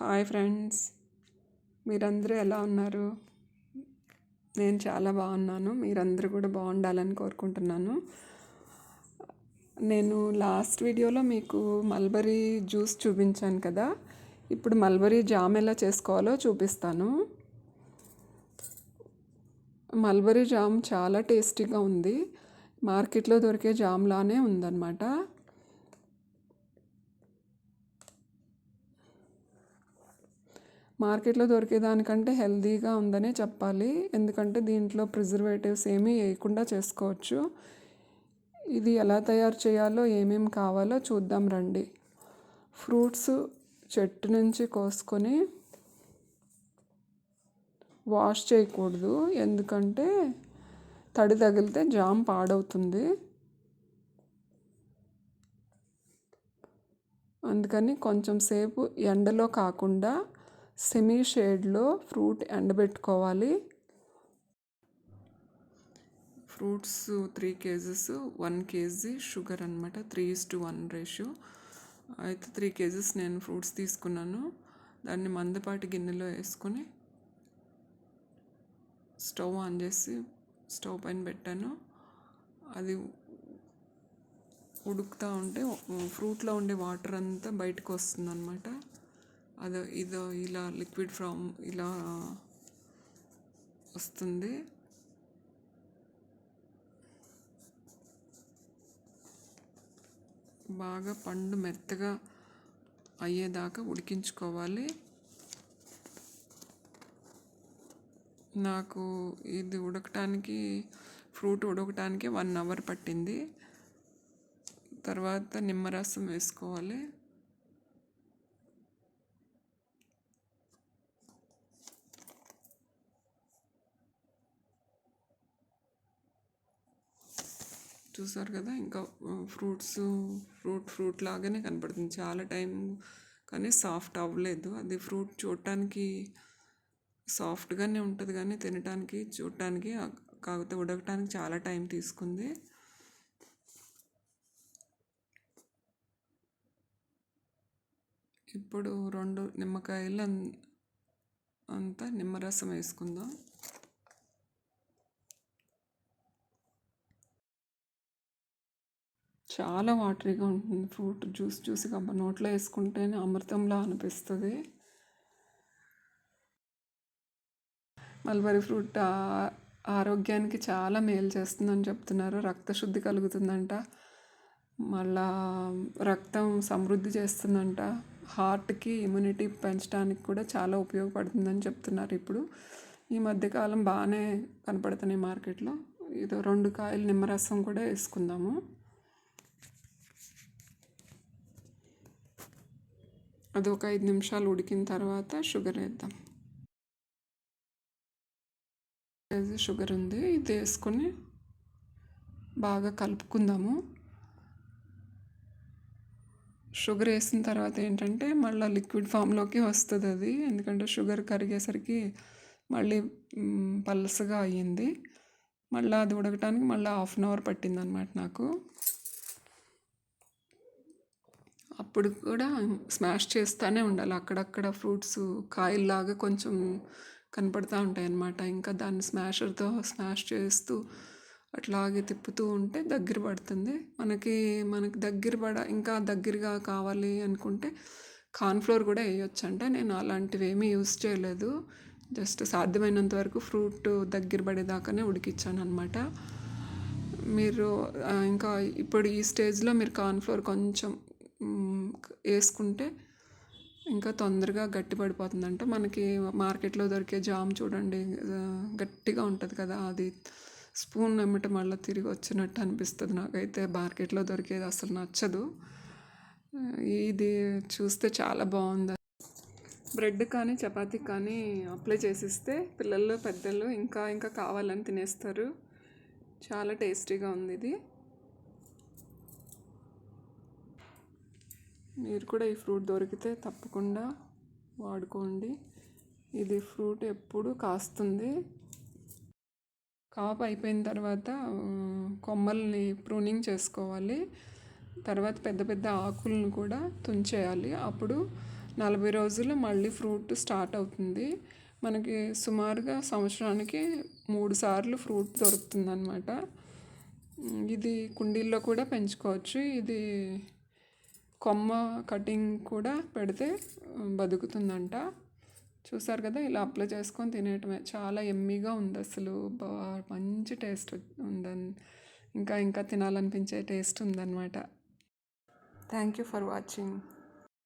Hi friends. మీరందరూ ఎలా ఉన్నారు? నేను చాలా బాగున్నాను. మీరందరూ కూడా బాగుండాలని కోరుకుంటున్నాను. నేను లాస్ట్ వీడియోలో మీకు మల్బరీ జ్యూస్ చూపించాను కదా. ఇప్పుడు మల్బరీ జామ్ ఎలా చేసుకోవాలో చూపిస్తాను. మల్బరీ జామ్ చాలా టేస్టీగా ఉంది. మార్కెట్లో దొరికే జామ్లానే ఉందన్నమాట. మార్కెట్లో దొరికేదానికంటే హెల్తీగా ఉందనే చెప్పాలి. ఎందుకంటే దీంట్లో ప్రిజర్వేటివ్స్ ఏమీ వేయకుండా చేసుకోవచ్చు. ఇది ఎలా తయారు చేయాలో ఏమేమి కావాలో చూద్దాం రండి. ఫ్రూట్స్ చెట్టు నుంచి కోసుకొని వాష్ చేయకూడదు. ఎందుకంటే తడి తగిలితే జామ్ పాడవుతుంది. అందుకని కొంచెం సేపు ఎండలో కాకుండా సెమీ షేడ్లో fruit ఎండబెట్టుకోవాలి. Fruits three kgs one kg sugar అనమాట three is to one ratio. అయితే త్రీ కేజెస్ నేను ఫ్రూట్స్ తీసుకున్నాను. దాన్ని మందపాటి గిన్నెలో వేసుకొని స్టవ్ ఆన్ చేసి స్టవ్ పైన పెట్టాను. అది ఉడుకుతూ ఉంటే ఫ్రూట్లో ఉండే వాటర్ అంతా బయటకు వస్తుంది అనమాట అదో ఇదో ఇలా లిక్విడ్ ఫ్రామ్ ఇలా వస్తుంది. బాగా పండు మెత్తగా అయ్యేదాకా ఉడికించుకోవాలి. నాకు ఇది ఉడకటానికి ఫ్రూట్ ఉడకటానికి వన్ అవర్ పట్టింది. తర్వాత నిమ్మరసం వేసుకోవాలి. చూసారు కదా ఇంకా ఫ్రూట్స్ ఫ్రూట్ ఫ్రూట్ లాగానే కనపడుతుంది. చాలా టైం కానీ సాఫ్ట్ అవ్వలేదు. అది ఫ్రూట్ చూడటానికి సాఫ్ట్గానే ఉంటుంది కానీ తినటానికి చూడటానికి కాకపోతే ఉడకటానికి చాలా టైం తీసుకుంది. ఇప్పుడు రెండు నిమ్మకాయలు అంతా నిమ్మరసం వేసుకుందాం. చాలా వాటరీగా ఉంటుంది. ఫ్రూట్ జ్యూస్ జ్యూస్ కబ్బ నోట్లో వేసుకుంటేనే అమృతంలా అనిపిస్తుంది. మల్బరీ ఫ్రూట్ ఆరోగ్యానికి చాలా మేలు చేస్తుందని చెప్తున్నారు. రక్తశుద్ధి కలుగుతుందంట. మళ్ళా రక్తం సమృద్ధి చేస్తుందంట. హార్ట్కి ఇమ్యూనిటీ పెంచడానికి కూడా చాలా ఉపయోగపడుతుందని చెప్తున్నారు ఇప్పుడు. ఈ మధ్యకాలం బాగానే కనపడుతున్నాయి మార్కెట్లో. ఇదో రెండు కాయలు నిమ్మరసం కూడా వేసుకుందాము. అది ఒక ఐదు నిమిషాలు ఉడికిన తర్వాత షుగర్ వేద్దాం. షుగర్ ఉంది. ఇది వేసుకొని బాగా కలుపుకుందాము. షుగర్ వేసిన తర్వాత ఏంటంటే మళ్ళీ లిక్విడ్ ఫామ్లోకి వస్తుంది అది. ఎందుకంటే షుగర్ కరిగేసరికి మళ్ళీ పల్సగా అయ్యింది. మళ్ళీ అది ఉడకటానికి మళ్ళీ హాఫ్ అన్ అవర్ పట్టింది అనమాట నాకు. అప్పుడు కూడా స్మాష్ చేస్తూనే ఉండాలి. అక్కడక్కడ ఫ్రూట్స్ కాయల్లాగా కొంచెం కనపడుతూ ఉంటాయి అన్నమాట ఇంకా దాన్ని స్మాషర్తో స్మాష్ చేస్తూ అట్లాగే తిప్పుతూ ఉంటే దగ్గర పడుతుంది. మనకి మనకి దగ్గర పడ ఇంకా దగ్గరగా కావాలి అనుకుంటే కార్న్ఫ్లోర్ కూడా వేయొచ్చు అంటే నేను అలాంటివి ఏమీ యూస్ చేయలేదు. జస్ట్ సాధ్యమైనంత వరకు ఫ్రూట్ దగ్గర పడేదాకానే ఉడికిచ్చాను అనమాట మీరు ఇంకా ఇప్పుడు ఈ స్టేజ్లో మీరు కార్న్ఫ్లోర్ కొంచెం వేసుకుంటే ఇంకా తొందరగా గట్టి పడిపోతుందంట. మనకి మార్కెట్లో దొరికే జామ్ చూడండి గట్టిగా ఉంటుంది కదా అది స్పూన్ ఎమ్మట మళ్ళీ తిరిగి వచ్చినట్టు అనిపిస్తుంది నాకైతే. మార్కెట్లో దొరికేది అసలు నచ్చదు. ఇది చూస్తే చాలా బాగుంది. బ్రెడ్ కానీ చపాతీ కానీ అప్లై చేసిస్తే పిల్లలు పెద్దలు ఇంకా ఇంకా కావాలని తినేస్తారు. చాలా టేస్టీగా ఉంది ఇది. మీరు కూడా ఈ ఫ్రూట్ దొరికితే తప్పకుండా వాడుకోండి. ఇది ఫ్రూట్ ఎప్పుడు కాస్తుంది? కాపు అయిపోయిన తర్వాత కొమ్మల్ని ప్రూనింగ్ చేసుకోవాలి. తర్వాత పెద్ద పెద్ద ఆకులను కూడా తుంచేయాలి. అప్పుడు నలభై రోజులు మళ్ళీ ఫ్రూట్ స్టార్ట్ అవుతుంది. మనకి సుమారుగా సంవత్సరానికి మూడు సార్లు ఫ్రూట్ దొరుకుతుంది అనమాట ఇది కుండీల్లో కూడా పెంచుకోవచ్చు. ఇది కొమ్మ కటింగ్ కూడా పెడితే బతుకుతుందంట. చూసారు కదా ఇలా అప్లై చేసుకొని తినేయటమే. చాలా ఎమ్మీగా ఉంది అసలు. బా మంచి టేస్ట్ ఉందని ఇంకా ఇంకా తినాలనిపించే టేస్ట్ ఉందన్నమాట. Thank you for watching